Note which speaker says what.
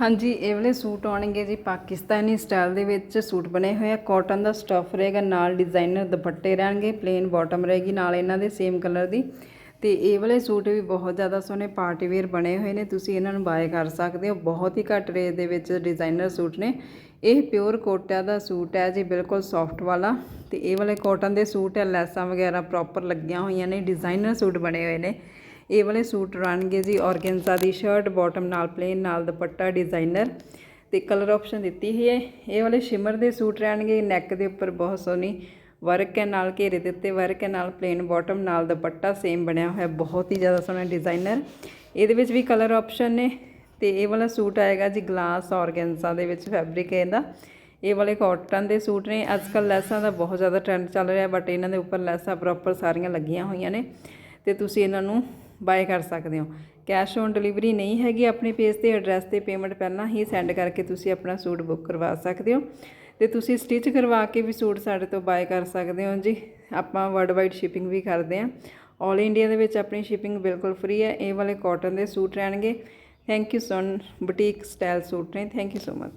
Speaker 1: ਹਾਂਜੀ, ਇਹ ਵਾਲੇ ਸੂਟ ਆਉਣਗੇ ਜੀ ਪਾਕਿਸਤਾਨੀ ਸਟਾਈਲ ਦੇ ਵਿੱਚ। ਸੂਟ ਬਣੇ ਹੋਏ ਆ। ਕਾਟਨ ਦਾ ਸਟਫ ਰਹੇਗਾ, ਨਾਲ ਡਿਜ਼ਾਈਨਰ ਦੁਪੱਟੇ ਰਹਿਣਗੇ ਪਲੇਨ ਬਾਟਮ ਰਹੇਗੀ, ਨਾਲ ਇਹਨਾਂ ਦੇ ਸੇਮ ਕਲਰ ਦੀ। ਤੇ ਇਹ ਵਾਲੇ ਸੂਟ ਵੀ ਬਹੁਤ ਜ਼ਿਆਦਾ ਸੋਹਣੇ ਪਾਰਟੀ ਵੇਅਰ ਬਣੇ ਹੋਏ ਨੇ। ਤੁਸੀਂ ਇਹਨਾਂ ਨੂੰ ਬਾਏ ਕਰ ਸਕਦੇ ਹੋ। ਬਹੁਤ ਹੀ ਘੱਟ ਰੇਟ ਦੇ ਵਿੱਚ ਡਿਜ਼ਾਈਨਰ ਸੂਟ ਨੇ। ਇਹ ਪਿਓਰ ਕੋਟਾ ਦਾ ਸੂਟ ਹੈ ਜੀ, ਬਿਲਕੁਲ ਸੌਫਟ ਵਾਲਾ। ਤੇ ਇਹ ਵਾਲੇ ਕਾਟਨ ਦੇ ਸੂਟ ਹੈ, ਲੈਸਾਂ ਵਗੈਰਾ ਪ੍ਰੋਪਰ ਲੱਗੀਆਂ ਹੋਈਆਂ ਨੇ। ਡਿਜ਼ਾਈਨਰ ਸੂਟ ਬਣੇ ਹੋਏ ਨੇ। ਇਹ ਵਾਲੇ ਸੂਟ ਰਹਿਣਗੇ ਜੀ, ਔਰਗੈਂਜ਼ਾ ਦੀ ਸ਼ਰਟ ਬਾਟਮ ਨਾਲ ਪਲੇਨ ਨਾਲ ਦੁਪੱਟਾ ਡਿਜ਼ਾਈਨਰ ਤੇ ਕਲਰ ਆਪਸ਼ਨ ਦਿੱਤੀ ਹੋਈ ਹੈ। ਇਹ ਵਾਲੇ ਸ਼ਿਮਰ ਦੇ ਸੂਟ ਰਹਿਣਗੇ ਨੈਕ ਦੇ ਉੱਪਰ ਬਹੁਤ ਸੋਹਣੀ ਵਰਕ ਹੈ, ਨਾਲ ਘੇਰੇ ਦੇ ਉੱਤੇ ਵਰਕ ਹੈ, ਨਾਲ ਪਲੇਨ ਬਾਟਮ ਨਾਲ ਦੁਪੱਟਾ ਸੇਮ ਬਣਿਆ ਹੋਇਆ, ਬਹੁਤ ਹੀ ਜ਼ਿਆਦਾ ਸੋਹਣਾ ਡਿਜ਼ਾਈਨਰ ਇਹਦੇ ਵਿੱਚ ਵੀ ਕਲਰ ਆਪਸ਼ਨ ਨੇ। ਤੇ ਇਹ ਵਾਲਾ ਸੂਟ ਆਏਗਾ ਜੀ ਗਲਾਸ ਔਰਗੈਂਜ਼ਾ ਦੇ ਵਿੱਚ ਫੈਬਰਿਕ ਹੈ ਇਹਦਾ। ਇਹ ਵਾਲੇ ਕਾਟਨ ਦੇ ਸੂਟ ਨੇ। ਅੱਜ ਕੱਲ੍ਹ ਲੈਸਾਂ ਦਾ ਬਹੁਤ ਜ਼ਿਆਦਾ ਟ੍ਰੈਂਡ ਚੱਲ ਰਿਹਾ ਬਟ ਇਹਨਾਂ ਦੇ ਉੱਪਰ ਲੈਸਾਂ ਪ੍ਰੋਪਰ ਸਾਰੀਆਂ ਲੱਗੀਆਂ ਹੋਈਆਂ ਨੇ। ਤੇ ਤੁਸੀਂ ਇਹਨਾਂ ਨੂੰ ਬਾਏ ਕਰ ਸਕਦੇ ਹੋ। ਕੈਸ਼ ਔਨ ਡਿਲੀਵਰੀ ਨਹੀਂ ਹੈਗੀ ਆਪਣੇ ਪੇਜ ਤੇ, ਐਡਰੈਸ ਤੇ, ਪੇਮੈਂਟ ਪਹਿਲਾਂ ਹੀ ਸੈਂਡ ਕਰਕੇ ਤੁਸੀਂ ਆਪਣਾ ਸੂਟ ਬੁੱਕ ਕਰਵਾ ਸਕਦੇ ਹੋ। ਤੇ ਤੁਸੀਂ ਸਟਿਚ ਕਰਵਾ ਕੇ ਵੀ ਸੂਟ ਸਾਡੇ ਤੋਂ ਬਾਏ ਕਰ ਸਕਦੇ ਹੋ ਜੀ। ਆਪਾਂ ਵਰਲਡ ਵਾਈਡ ਸ਼ਿਪਿੰਗ ਵੀ ਕਰਦੇ ਹਾਂ। 올 ਇੰਡੀਆ ਦੇ ਵਿੱਚ ਆਪਣੀ ਸ਼ਿਪਿੰਗ ਬਿਲਕੁਲ ਫ੍ਰੀ ਹੈ। ਇਹ ਵਾਲੇ ਕਾਟਨ ਦੇ ਸੂਟ ਰਹਿਣਗੇ। Thank you son boutique style suit ਨੇ। Thank you so much